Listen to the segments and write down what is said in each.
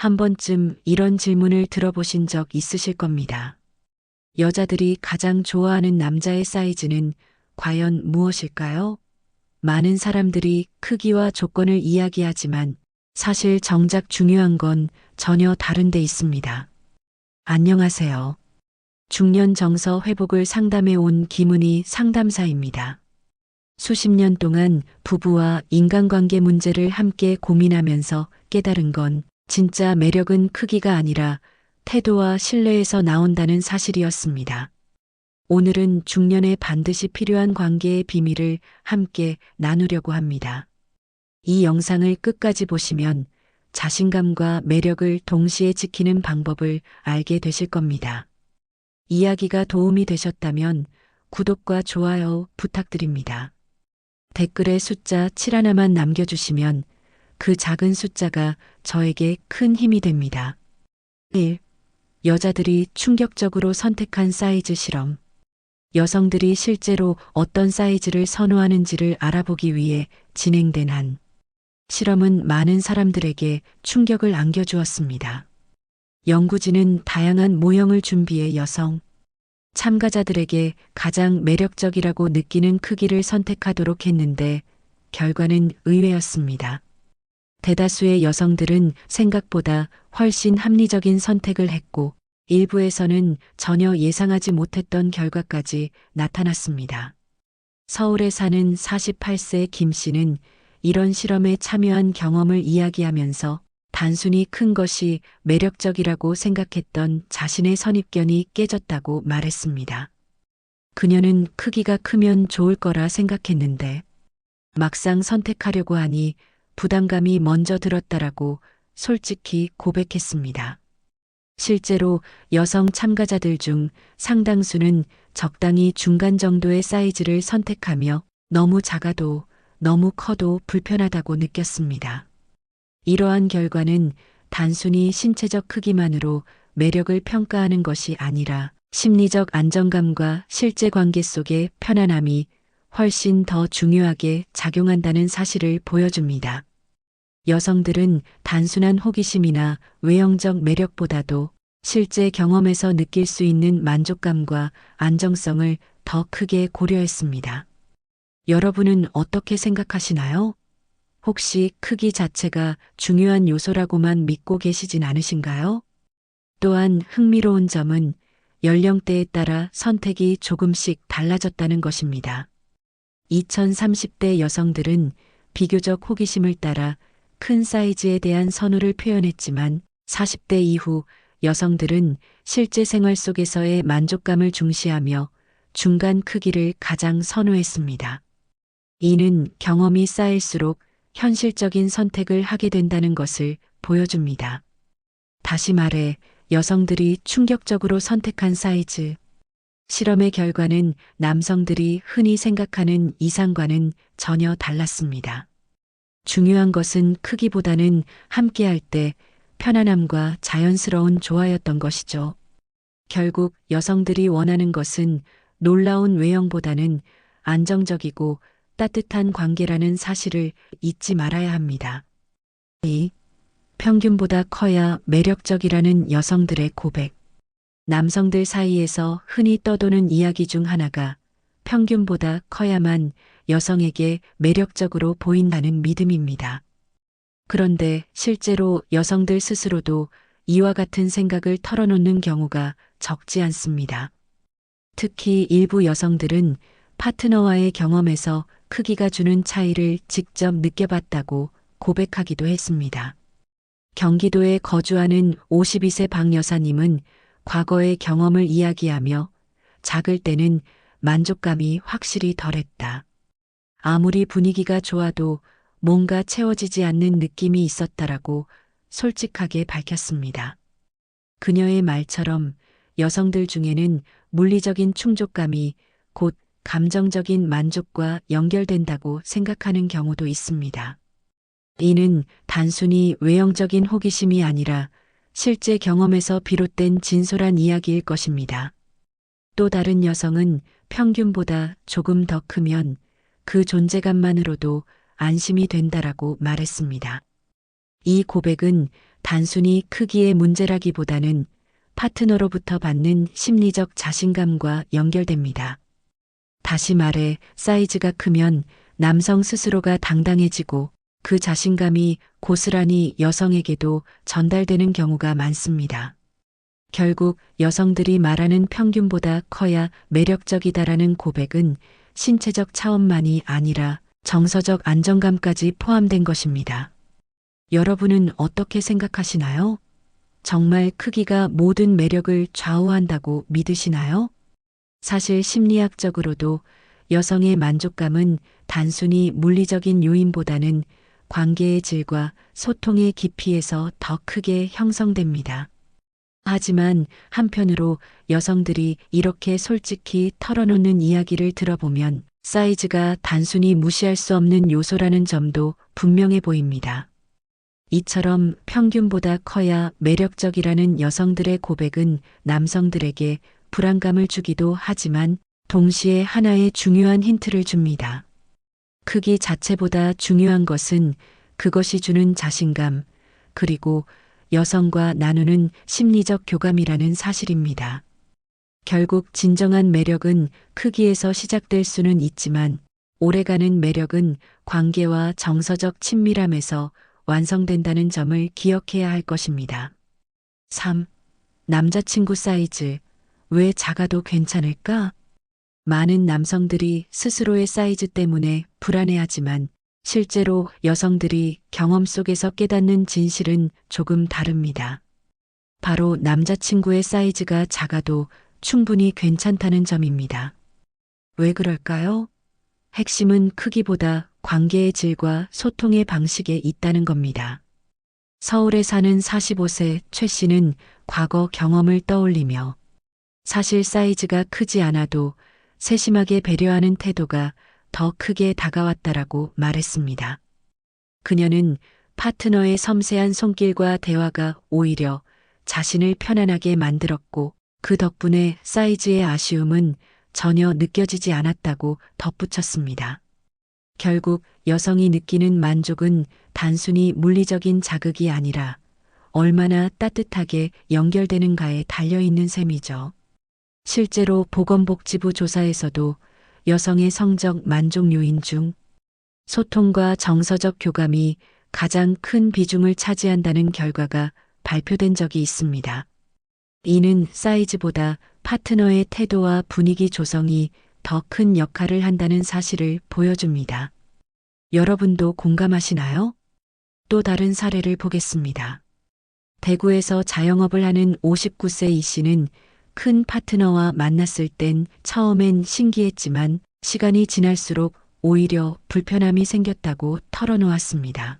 한 번쯤 이런 질문을 들어보신 적 있으실 겁니다. 여자들이 가장 좋아하는 남자의 사이즈는 과연 무엇일까요? 많은 사람들이 크기와 조건을 이야기하지만 사실 정작 중요한 건 전혀 다른 데 있습니다. 안녕하세요. 중년 정서 회복을 상담해 온 김은희 상담사입니다. 수십 년 동안 부부와 인간관계 문제를 함께 고민하면서 깨달은 건 진짜 매력은 크기가 아니라 태도와 신뢰에서 나온다는 사실이었습니다. 오늘은 중년에 반드시 필요한 관계의 비밀을 함께 나누려고 합니다. 이 영상을 끝까지 보시면 자신감과 매력을 동시에 지키는 방법을 알게 되실 겁니다. 이야기가 도움이 되셨다면 구독과 좋아요 부탁드립니다. 댓글에 숫자 7 하나만 남겨주시면 그 작은 숫자가 저에게 큰 힘이 됩니다. 1. 여자들이 충격적으로 선택한 사이즈 실험. 여성들이 실제로 어떤 사이즈를 선호하는지를 알아보기 위해 진행된 한 실험은 많은 사람들에게 충격을 안겨주었습니다. 연구진은 다양한 모형을 준비해 여성 참가자들에게 가장 매력적이라고 느끼는 크기를 선택하도록 했는데 결과는 의외였습니다. 대다수의 여성들은 생각보다 훨씬 합리적인 선택을 했고 일부에서는 전혀 예상하지 못했던 결과까지 나타났습니다. 서울에 사는 48세 김 씨는 이런 실험에 참여한 경험을 이야기하면서 단순히 큰 것이 매력적이라고 생각했던 자신의 선입견이 깨졌다고 말했습니다. 그녀는 크기가 크면 좋을 거라 생각했는데 막상 선택하려고 하니 부담감이 먼저 들었다라고 솔직히 고백했습니다. 실제로 여성 참가자들 중 상당수는 적당히 중간 정도의 사이즈를 선택하며 너무 작아도 너무 커도 불편하다고 느꼈습니다. 이러한 결과는 단순히 신체적 크기만으로 매력을 평가하는 것이 아니라 심리적 안정감과 실제 관계 속의 편안함이 훨씬 더 중요하게 작용한다는 사실을 보여줍니다. 여성들은 단순한 호기심이나 외형적 매력보다도 실제 경험에서 느낄 수 있는 만족감과 안정성을 더 크게 고려했습니다. 여러분은 어떻게 생각하시나요? 혹시 크기 자체가 중요한 요소라고만 믿고 계시진 않으신가요? 또한 흥미로운 점은 연령대에 따라 선택이 조금씩 달라졌다는 것입니다. 2030대 여성들은 비교적 호기심을 따라 큰 사이즈에 대한 선호를 표현했지만 40대 이후 여성들은 실제 생활 속에서의 만족감을 중시하며 중간 크기를 가장 선호했습니다. 이는 경험이 쌓일수록 현실적인 선택을 하게 된다는 것을 보여줍니다. 다시 말해 여성들이 충격적으로 선택한 사이즈. 실험의 결과는 남성들이 흔히 생각하는 이상과는 전혀 달랐습니다. 중요한 것은 크기보다는 함께할 때 편안함과 자연스러운 조화였던 것이죠. 결국 여성들이 원하는 것은 놀라운 외형보다는 안정적이고 따뜻한 관계라는 사실을 잊지 말아야 합니다. 2. 평균보다 커야 매력적이라는 여성들의 고백. 남성들 사이에서 흔히 떠도는 이야기 중 하나가 평균보다 커야만 여성에게 매력적으로 보인다는 믿음입니다. 그런데 실제로 여성들 스스로도 이와 같은 생각을 털어놓는 경우가 적지 않습니다. 특히 일부 여성들은 파트너와의 경험에서 크기가 주는 차이를 직접 느껴봤다고 고백하기도 했습니다. 경기도에 거주하는 52세 박 여사님은 과거의 경험을 이야기하며 작을 때는 만족감이 확실히 덜했다. 아무리 분위기가 좋아도 뭔가 채워지지 않는 느낌이 있었다라고 솔직하게 밝혔습니다. 그녀의 말처럼 여성들 중에는 물리적인 충족감이 곧 감정적인 만족과 연결된다고 생각하는 경우도 있습니다. 이는 단순히 외형적인 호기심이 아니라 실제 경험에서 비롯된 진솔한 이야기일 것입니다. 또 다른 여성은 평균보다 조금 더 크면 그 존재감만으로도 안심이 된다라고 말했습니다. 이 고백은 단순히 크기의 문제라기보다는 파트너로부터 받는 심리적 자신감과 연결됩니다. 다시 말해 사이즈가 크면 남성 스스로가 당당해지고 그 자신감이 고스란히 여성에게도 전달되는 경우가 많습니다. 결국 여성들이 말하는 평균보다 커야 매력적이다라는 고백은 신체적 차원만이 아니라 정서적 안정감까지 포함된 것입니다. 여러분은 어떻게 생각하시나요? 정말 크기가 모든 매력을 좌우한다고 믿으시나요? 사실 심리학적으로도 여성의 만족감은 단순히 물리적인 요인보다는 관계의 질과 소통의 깊이에서 더 크게 형성됩니다. 하지만 한편으로 여성들이 이렇게 솔직히 털어놓는 이야기를 들어보면 사이즈가 단순히 무시할 수 없는 요소라는 점도 분명해 보입니다. 이처럼 평균보다 커야 매력적이라는 여성들의 고백은 남성들에게 불안감을 주기도 하지만 동시에 하나의 중요한 힌트를 줍니다. 크기 자체보다 중요한 것은 그것이 주는 자신감, 그리고 여성과 나누는 심리적 교감이라는 사실입니다. 결국 진정한 매력은 크기에서 시작될 수는 있지만 오래가는 매력은 관계와 정서적 친밀함에서 완성된다는 점을 기억해야 할 것입니다. 3. 남자친구 사이즈. 왜 작아도 괜찮을까? 많은 남성들이 스스로의 사이즈 때문에 불안해하지만 실제로 여성들이 경험 속에서 깨닫는 진실은 조금 다릅니다. 바로 남자친구의 사이즈가 작아도 충분히 괜찮다는 점입니다. 왜 그럴까요? 핵심은 크기보다 관계의 질과 소통의 방식에 있다는 겁니다. 서울에 사는 45세 최 씨는 과거 경험을 떠올리며 사실 사이즈가 크지 않아도 세심하게 배려하는 태도가 더 크게 다가왔다라고 말했습니다. 그녀는 파트너의 섬세한 손길과 대화가 오히려 자신을 편안하게 만들었고 그 덕분에 사이즈의 아쉬움은 전혀 느껴지지 않았다고 덧붙였습니다. 결국 여성이 느끼는 만족은 단순히 물리적인 자극이 아니라 얼마나 따뜻하게 연결되는가에 달려있는 셈이죠. 실제로 보건복지부 조사에서도 여성의 성적 만족 요인 중 소통과 정서적 교감이 가장 큰 비중을 차지한다는 결과가 발표된 적이 있습니다. 이는 사이즈보다 파트너의 태도와 분위기 조성이 더 큰 역할을 한다는 사실을 보여줍니다. 여러분도 공감하시나요? 또 다른 사례를 보겠습니다. 대구에서 자영업을 하는 59세 이 씨는 큰 파트너와 만났을 땐 처음엔 신기했지만 시간이 지날수록 오히려 불편함이 생겼다고 털어놓았습니다.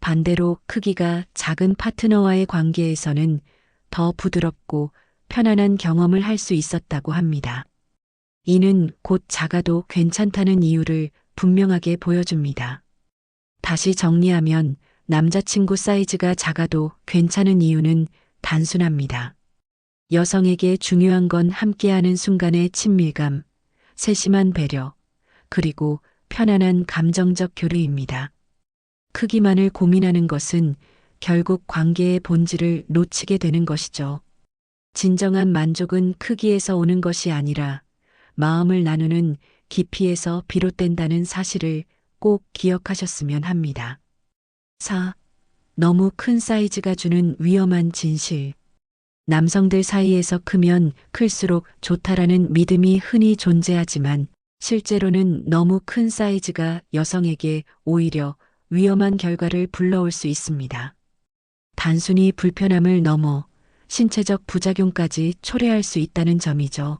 반대로 크기가 작은 파트너와의 관계에서는 더 부드럽고 편안한 경험을 할 수 있었다고 합니다. 이는 곧 작아도 괜찮다는 이유를 분명하게 보여줍니다. 다시 정리하면 남자친구 사이즈가 작아도 괜찮은 이유는 단순합니다. 여성에게 중요한 건 함께하는 순간의 친밀감, 세심한 배려, 그리고 편안한 감정적 교류입니다. 크기만을 고민하는 것은 결국 관계의 본질을 놓치게 되는 것이죠. 진정한 만족은 크기에서 오는 것이 아니라 마음을 나누는 깊이에서 비롯된다는 사실을 꼭 기억하셨으면 합니다. 4. 너무 큰 사이즈가 주는 위험한 진실. 남성들 사이에서 크면 클수록 좋다라는 믿음이 흔히 존재하지만 실제로는 너무 큰 사이즈가 여성에게 오히려 위험한 결과를 불러올 수 있습니다. 단순히 불편함을 넘어 신체적 부작용까지 초래할 수 있다는 점이죠.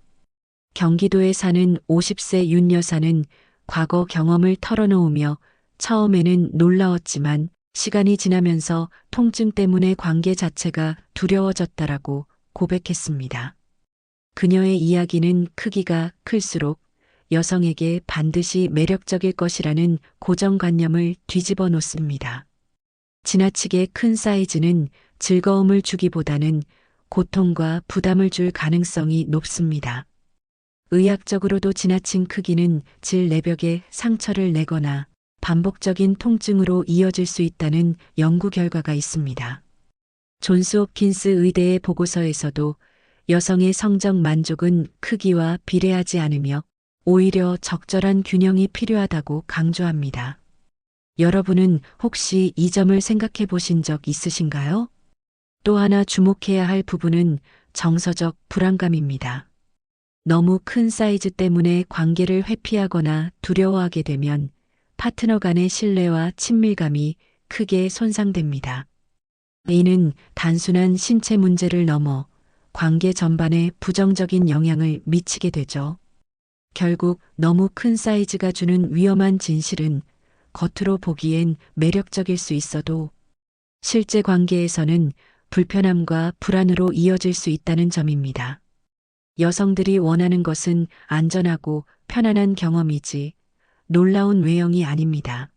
경기도에 사는 50세 윤 여사는 과거 경험을 털어놓으며 처음에는 놀라웠지만 시간이 지나면서 통증 때문에 관계 자체가 두려워졌다라고 고백했습니다. 그녀의 이야기는 크기가 클수록 여성에게 반드시 매력적일 것이라는 고정관념을 뒤집어 놓습니다. 지나치게 큰 사이즈는 즐거움을 주기보다는 고통과 부담을 줄 가능성이 높습니다. 의학적으로도 지나친 크기는 질 내벽에 상처를 내거나 반복적인 통증으로 이어질 수 있다는 연구 결과가 있습니다. 존스 홉킨스 의대의 보고서에서도 여성의 성적 만족은 크기와 비례하지 않으며 오히려 적절한 균형이 필요하다고 강조합니다. 여러분은 혹시 이 점을 생각해 보신 적 있으신가요? 또 하나 주목해야 할 부분은 정서적 불안감입니다. 너무 큰 사이즈 때문에 관계를 회피하거나 두려워하게 되면 파트너 간의 신뢰와 친밀감이 크게 손상됩니다. 이는 단순한 신체 문제를 넘어 관계 전반에 부정적인 영향을 미치게 되죠. 결국 너무 큰 사이즈가 주는 위험한 진실은 겉으로 보기엔 매력적일 수 있어도 실제 관계에서는 불편함과 불안으로 이어질 수 있다는 점입니다. 여성들이 원하는 것은 안전하고 편안한 경험이지 놀라운 외형이 아닙니다.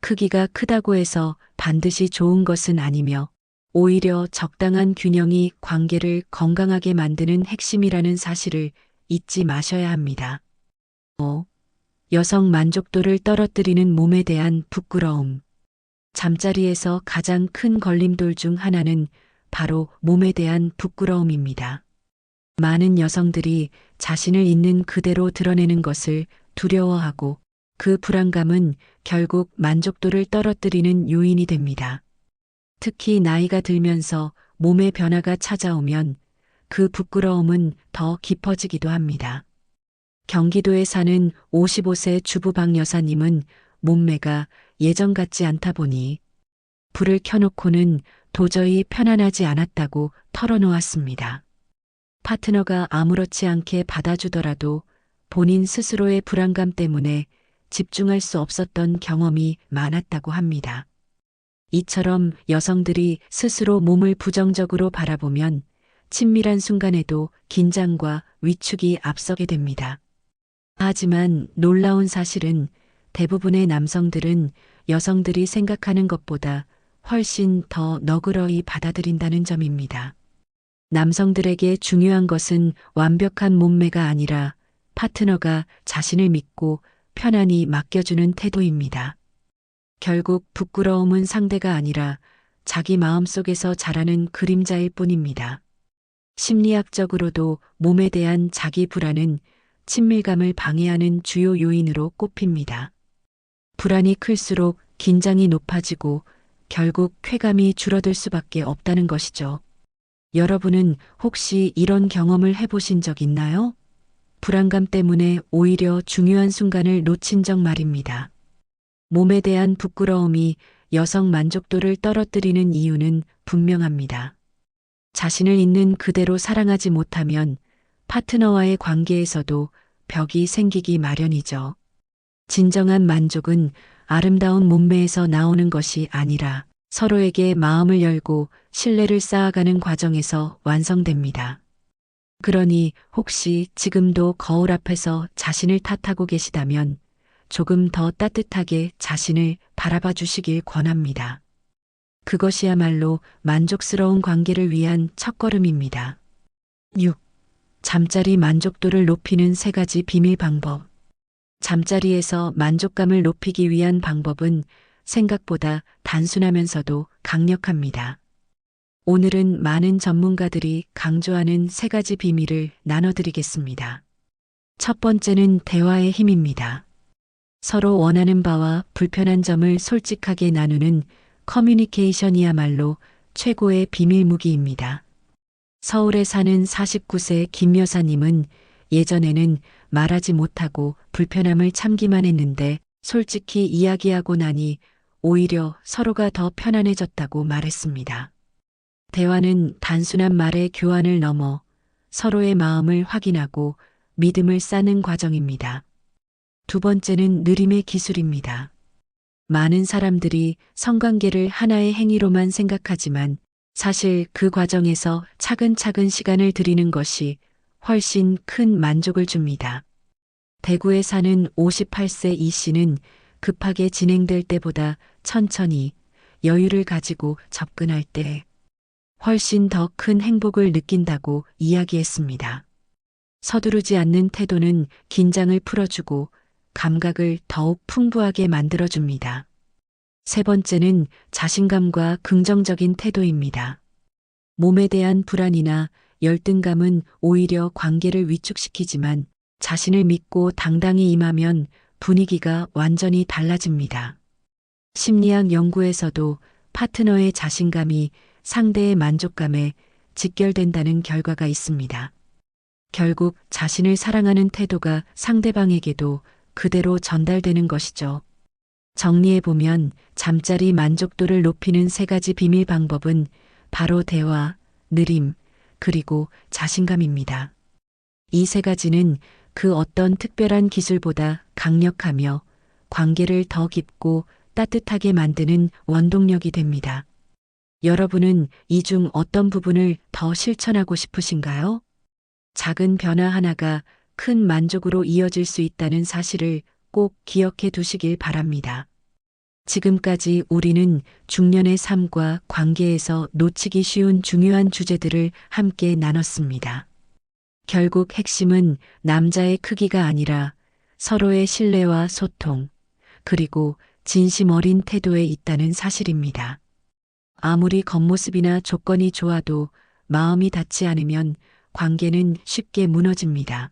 크기가 크다고 해서 반드시 좋은 것은 아니며 오히려 적당한 균형이 관계를 건강하게 만드는 핵심이라는 사실을 잊지 마셔야 합니다. 5. 여성 만족도를 떨어뜨리는 몸에 대한 부끄러움. 잠자리에서 가장 큰 걸림돌 중 하나는 바로 몸에 대한 부끄러움입니다. 많은 여성들이 자신을 있는 그대로 드러내는 것을 두려워하고 그 불안감은 결국 만족도를 떨어뜨리는 요인이 됩니다. 특히 나이가 들면서 몸의 변화가 찾아오면 그 부끄러움은 더 깊어지기도 합니다. 경기도에 사는 55세 주부 박 여사님은 몸매가 예전 같지 않다 보니 불을 켜놓고는 도저히 편안하지 않았다고 털어놓았습니다. 파트너가 아무렇지 않게 받아주더라도 본인 스스로의 불안감 때문에 집중할 수 없었던 경험이 많았다고 합니다. 이처럼 여성들이 스스로 몸을 부정적으로 바라보면 친밀한 순간에도 긴장과 위축이 앞서게 됩니다. 하지만 놀라운 사실은 대부분의 남성들은 여성들이 생각하는 것보다 훨씬 더 너그러이 받아들인다는 점입니다. 남성들에게 중요한 것은 완벽한 몸매가 아니라 파트너가 자신을 믿고 편안히 맡겨주는 태도입니다. 결국 부끄러움은 상대가 아니라 자기 마음속에서 자라는 그림자일 뿐입니다. 심리학적으로도 몸에 대한 자기 불안은 친밀감을 방해하는 주요 요인으로 꼽힙니다. 불안이 클수록 긴장이 높아지고 결국 쾌감이 줄어들 수밖에 없다는 것이죠. 여러분은 혹시 이런 경험을 해보신 적 있나요? 불안감 때문에 오히려 중요한 순간을 놓친 적 말입니다. 몸에 대한 부끄러움이 여성 만족도를 떨어뜨리는 이유는 분명합니다. 자신을 있는 그대로 사랑하지 못하면 파트너와의 관계에서도 벽이 생기기 마련이죠. 진정한 만족은 아름다운 몸매에서 나오는 것이 아니라 서로에게 마음을 열고 신뢰를 쌓아가는 과정에서 완성됩니다. 그러니 혹시 지금도 거울 앞에서 자신을 탓하고 계시다면 조금 더 따뜻하게 자신을 바라봐 주시길 권합니다. 그것이야말로 만족스러운 관계를 위한 첫걸음입니다. 6. 잠자리 만족도를 높이는 세 가지 비밀 방법. 잠자리에서 만족감을 높이기 위한 방법은 생각보다 단순하면서도 강력합니다. 오늘은 많은 전문가들이 강조하는 세 가지 비밀을 나눠드리겠습니다. 첫 번째는 대화의 힘입니다. 서로 원하는 바와 불편한 점을 솔직하게 나누는 커뮤니케이션이야말로 최고의 비밀 무기입니다. 서울에 사는 49세 김 여사님은 예전에는 말하지 못하고 불편함을 참기만 했는데 솔직히 이야기하고 나니 오히려 서로가 더 편안해졌다고 말했습니다. 대화는 단순한 말의 교환을 넘어 서로의 마음을 확인하고 믿음을 쌓는 과정입니다. 두 번째는 느림의 기술입니다. 많은 사람들이 성관계를 하나의 행위로만 생각하지만 사실 그 과정에서 차근차근 시간을 들이는 것이 훨씬 큰 만족을 줍니다. 대구에 사는 58세 이 씨는 급하게 진행될 때보다 천천히 여유를 가지고 접근할 때 훨씬 더 큰 행복을 느낀다고 이야기했습니다. 서두르지 않는 태도는 긴장을 풀어주고 감각을 더욱 풍부하게 만들어줍니다. 세 번째는 자신감과 긍정적인 태도입니다. 몸에 대한 불안이나 열등감은 오히려 관계를 위축시키지만 자신을 믿고 당당히 임하면 분위기가 완전히 달라집니다. 심리학 연구에서도 파트너의 자신감이 상대의 만족감에 직결된다는 결과가 있습니다. 결국 자신을 사랑하는 태도가 상대방에게도 그대로 전달되는 것이죠. 정리해보면 잠자리 만족도를 높이는 세 가지 비밀 방법은 바로 대화, 느림, 그리고 자신감입니다. 이 세 가지는 그 어떤 특별한 기술보다 강력하며 관계를 더 깊고 따뜻하게 만드는 원동력이 됩니다. 여러분은 이 중 어떤 부분을 더 실천하고 싶으신가요? 작은 변화 하나가 큰 만족으로 이어질 수 있다는 사실을 꼭 기억해 두시길 바랍니다. 지금까지 우리는 중년의 삶과 관계에서 놓치기 쉬운 중요한 주제들을 함께 나눴습니다. 결국 핵심은 남자의 크기가 아니라 서로의 신뢰와 소통, 그리고 진심 어린 태도에 있다는 사실입니다. 아무리 겉모습이나 조건이 좋아도 마음이 닿지 않으면 관계는 쉽게 무너집니다.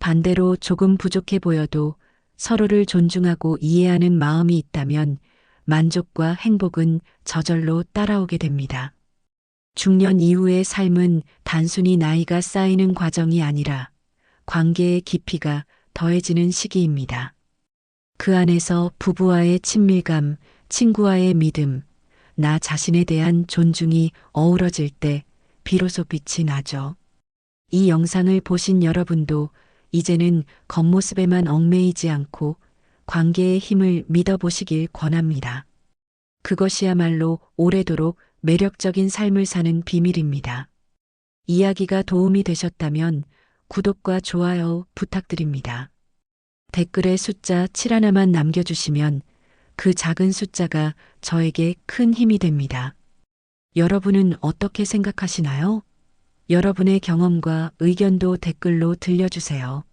반대로 조금 부족해 보여도 서로를 존중하고 이해하는 마음이 있다면 만족과 행복은 저절로 따라오게 됩니다. 중년 이후의 삶은 단순히 나이가 쌓이는 과정이 아니라 관계의 깊이가 더해지는 시기입니다. 그 안에서 부부와의 친밀감, 친구와의 믿음, 나 자신에 대한 존중이 어우러질 때 비로소 빛이 나죠. 이 영상을 보신 여러분도 이제는 겉모습에만 얽매이지 않고 관계의 힘을 믿어보시길 권합니다. 그것이야말로 오래도록 매력적인 삶을 사는 비밀입니다. 이야기가 도움이 되셨다면 구독과 좋아요 부탁드립니다. 댓글에 숫자 7 하나만 남겨주시면 그 작은 숫자가 저에게 큰 힘이 됩니다. 여러분은 어떻게 생각하시나요? 여러분의 경험과 의견도 댓글로 들려주세요.